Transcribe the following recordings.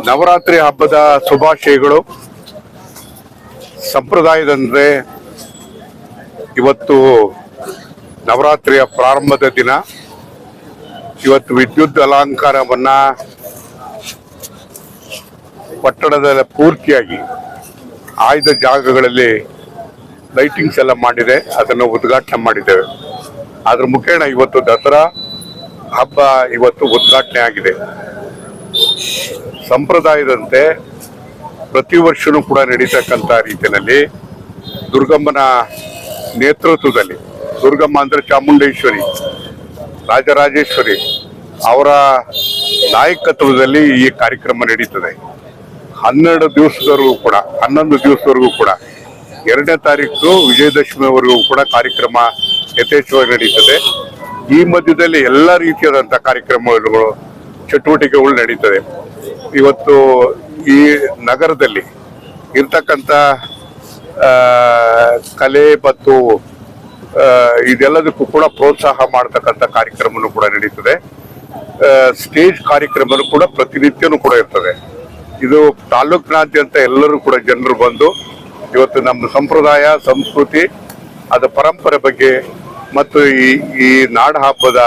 ನವರಾತ್ರಿ ಹಬ್ಬದ ಶುಭಾಶಯಗಳು. ಸಂಪ್ರದಾಯದಂದ್ರೆ ಇವತ್ತು ನವರಾತ್ರಿಯ ಪ್ರಾರಂಭದ ದಿನ. ಇವತ್ತು ವಿದ್ಯುತ್ ಅಲಂಕಾರವನ್ನ ಪಟ್ಟಣದ ಪೂರ್ತಿಯಾಗಿ ಆಯ್ದ ಜಾಗಗಳಲ್ಲಿ ಲೈಟಿಂಗ್ಸ್ ಎಲ್ಲ ಮಾಡಿದೆ, ಅದನ್ನು ಉದ್ಘಾಟನೆ ಮಾಡಿದ್ದೇವೆ. ಅದ್ರ ಮುಖೇಣ ಇವತ್ತು ದಸರಾ ಹಬ್ಬ ಇವತ್ತು ಉದ್ಘಾಟನೆ ಆಗಿದೆ. ಸಂಪ್ರದಾಯದಂತೆ ಪ್ರತಿ ವರ್ಷವೂ ಕೂಡ ನಡೀತಕ್ಕಂಥ ರೀತಿಯಲ್ಲಿ ದುರ್ಗಮ್ಮನ ನೇತೃತ್ವದಲ್ಲಿ ದುರ್ಗಮ್ಮ ಅಂದರೆ ಚಾಮುಂಡೇಶ್ವರಿ, ರಾಜರಾಜೇಶ್ವರಿ ಅವರ ನಾಯಕತ್ವದಲ್ಲಿ ಈ ಕಾರ್ಯಕ್ರಮ ನಡೀತದೆ. ಹನ್ನೆರಡು ದಿವಸದವರೆಗೂ ಕೂಡ, ಹನ್ನೊಂದು ದಿವಸದವರೆಗೂ ಕೂಡ, ಎರಡನೇ ತಾರೀಕು ವಿಜಯದಶಮಿವರೆಗೂ ಕೂಡ ಕಾರ್ಯಕ್ರಮ ಯಥೇಚ್ಛವಾಗಿ ನಡೀತದೆ. ಈ ಮಧ್ಯದಲ್ಲಿ ಎಲ್ಲ ರೀತಿಯಾದಂಥ ಕಾರ್ಯಕ್ರಮಗಳು ಚಟುವಟಿಕೆಗಳು ನಡೀತದೆ. ಇವತ್ತು ಈ ನಗರದಲ್ಲಿ ಇರ್ತಕ್ಕಂಥ ಕಲೆ ಮತ್ತು ಇದೆಲ್ಲದಕ್ಕೂ ಕೂಡ ಪ್ರೋತ್ಸಾಹ ಮಾಡ್ತಕ್ಕಂಥ ಕಾರ್ಯಕ್ರಮನೂ ಕೂಡ ನಡೀತದೆ. ಸ್ಟೇಜ್ ಕಾರ್ಯಕ್ರಮನೂ ಕೂಡ ಪ್ರತಿನಿತ್ಯನೂ ಕೂಡ ಇರ್ತದೆ. ಇದು ತಾಲೂಕಿನಾದ್ಯಂತ ಎಲ್ಲರೂ ಕೂಡ ಜನರು ಬಂದು ಇವತ್ತು ನಮ್ಮ ಸಂಪ್ರದಾಯ, ಸಂಸ್ಕೃತಿ, ಅದು ಪರಂಪರೆ ಬಗ್ಗೆ ಮತ್ತು ಈ ಈ ನಾಡ ಹಬ್ಬದ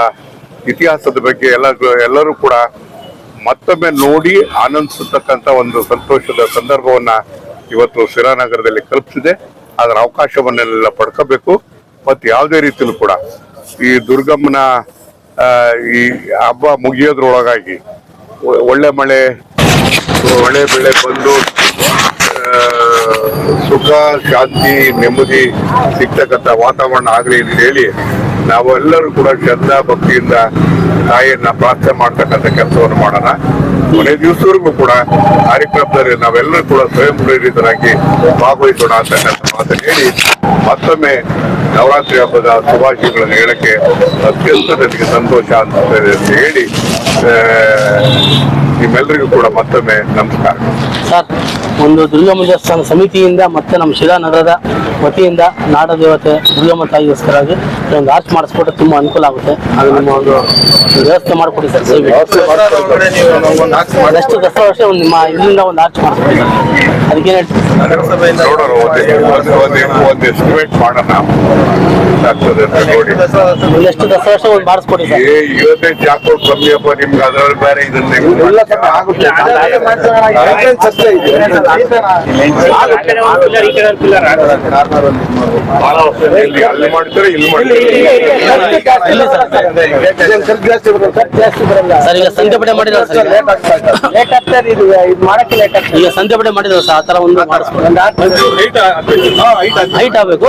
ಇತಿಹಾಸದ ಬಗ್ಗೆ ಎಲ್ಲ ಎಲ್ಲರೂ ಕೂಡ ಮತ್ತೊಮ್ಮೆ ನೋಡಿ ಆನಂದಿಸತಕ್ಕಂಥ ಒಂದು ಸಂತೋಷದ ಸಂದರ್ಭವನ್ನ ಇವತ್ತು ಸಿರಾನಗರದಲ್ಲಿ ಕಲ್ಪಿಸಿದೆ. ಅದರ ಅವಕಾಶವನ್ನೆಲ್ಲ ಪಡ್ಕೋಬೇಕು. ಮತ್ತು ಯಾವುದೇ ರೀತಿಯಲ್ಲೂ ಕೂಡ ಈ ದುರ್ಗಮ್ಮನ ಈ ಹಬ್ಬ ಮುಗಿಯೋದ್ರೊಳಗಾಗಿ ಒಳ್ಳೆ ಮಳೆ, ಒಳ್ಳೆ ಬೆಳೆ ಬಂದು ಸುಖ, ಶಾಂತಿ, ನೆಮ್ಮದಿ ಸಿಗ್ತಕ್ಕಂಥ ವಾತಾವರಣ ಆಗಲಿ ಅಂತ ಹೇಳಿ ನಾವೆಲ್ಲರೂ ಕೂಡ ಶ್ರದ್ಧಾ ಭಕ್ತಿಯಿಂದ ತಾಯಿಯನ್ನ ಪ್ರಾರ್ಥನೆ ಮಾಡ್ತಕ್ಕಂಥ ಕೆಲಸವನ್ನು ಮಾಡೋಣ. ಕೊನೆ ದಿವಸವರೆಗೂ ಕೂಡ ಕಾರ್ಯಕ್ರಮದಲ್ಲಿ ನಾವೆಲ್ಲರೂ ಕೂಡ ಸ್ವಯಂ ಪ್ರೇರಿತರಾಗಿ ಭಾಗವಹಿಸೋಣ ಅಂತಕ್ಕಂಥ ಮಾತನ್ನು ಹೇಳಿ ಮತ್ತೊಮ್ಮೆ ನವರಾತ್ರಿ ಹಬ್ಬದ ಶುಭಾಶಯಗಳನ್ನು ಹೇಳಕ್ಕೆ ಅತ್ಯಂತ ನನಗೆ ಸಂತೋಷ ಅಂತ ಹೇಳಿ ನಿಮ್ಮೆಲ್ಲರಿಗೂ ಕೂಡ ಮತ್ತೊಮ್ಮೆ ನಮಸ್ಕಾರ ಸರ್ ಒಂದು ದುರ್ಗಮ್ಮ ದೇವಸ್ಥಾನ ಸಮಿತಿಯಿಂದ ಮತ್ತೆ ನಮ್ಮ ಶಿಲಾನಗರದ ವತಿಯಿಂದ ನಾಡ ದೇವತೆ ದುರ್ಗಮ್ಮ ತಾಯಿಗೋಸ್ಕರವಾಗಿ ಒಂದು ಆರ್ಚ್ ಮಾಡಿಸ್ಕೊಟ್ರೆ ತುಂಬಾ ಅನುಕೂಲ ಆಗುತ್ತೆ ಅದು ನಿಮ್ಮ ಒಂದು ವ್ಯವಸ್ಥೆ ಮಾಡಿಕೊಡಿ ಸರ್. ಎಷ್ಟು ದಸರಾ ವರ್ಷ ಒಂದು ನಿಮ್ಮ ಇಲ್ಲಿಂದ ಒಂದು ಆರ್ಚ್ ಮಾಡಿಸ್ಕೊಡಿ ಸರ್ ಅದಕ್ಕೆ ನೋಡೋಣ ಒಂದು ಒಂದು ಒಂದು ಎಸ್ಟಿಮೇಟ್ ಮಾಡೋಣ ಆಗ್ತದೆ ಅಂತ ನೋಡಿ ಒಂದು ಎಷ್ಟು ವರ್ಷ ಒಂದು ಮಾಡಿಸ್ಕೊಡಿ ಸರ್ ಏ ಇವತ್ತೈದು ಜಾಕೋ ಕಮ್ಮಿ ಅಪ್ಪ ನಿಮ್ಗೆ ಅದ್ರಲ್ಲಿ ಬೇರೆ ಇದನ್ನ ಕಮ್ಮಿ ಆಗುತ್ತೆ. ಇಲ್ಲಿ ಅಲ್ಲಿ ಮಾಡ್ತಾರೆ ಇಲ್ಲಿ. ಸರ್ ಈಗ ಸಂಜೆ ಮಾಡಿದ್ರೆ ಸರ್ ಲೇಟ್ ಆಗ್ತಾ ಇದೆ. ಇದು ಮಾಡಕ್ಕೆ ಲೇಟ್ ಆಗ್ತದೆ ಈಗ ಸರ್ ಆ ಥರ ಒಂದು ಮಾಡಿಸ್ಕೊಂಡು ಹೈಟ್ ಆಗಬೇಕು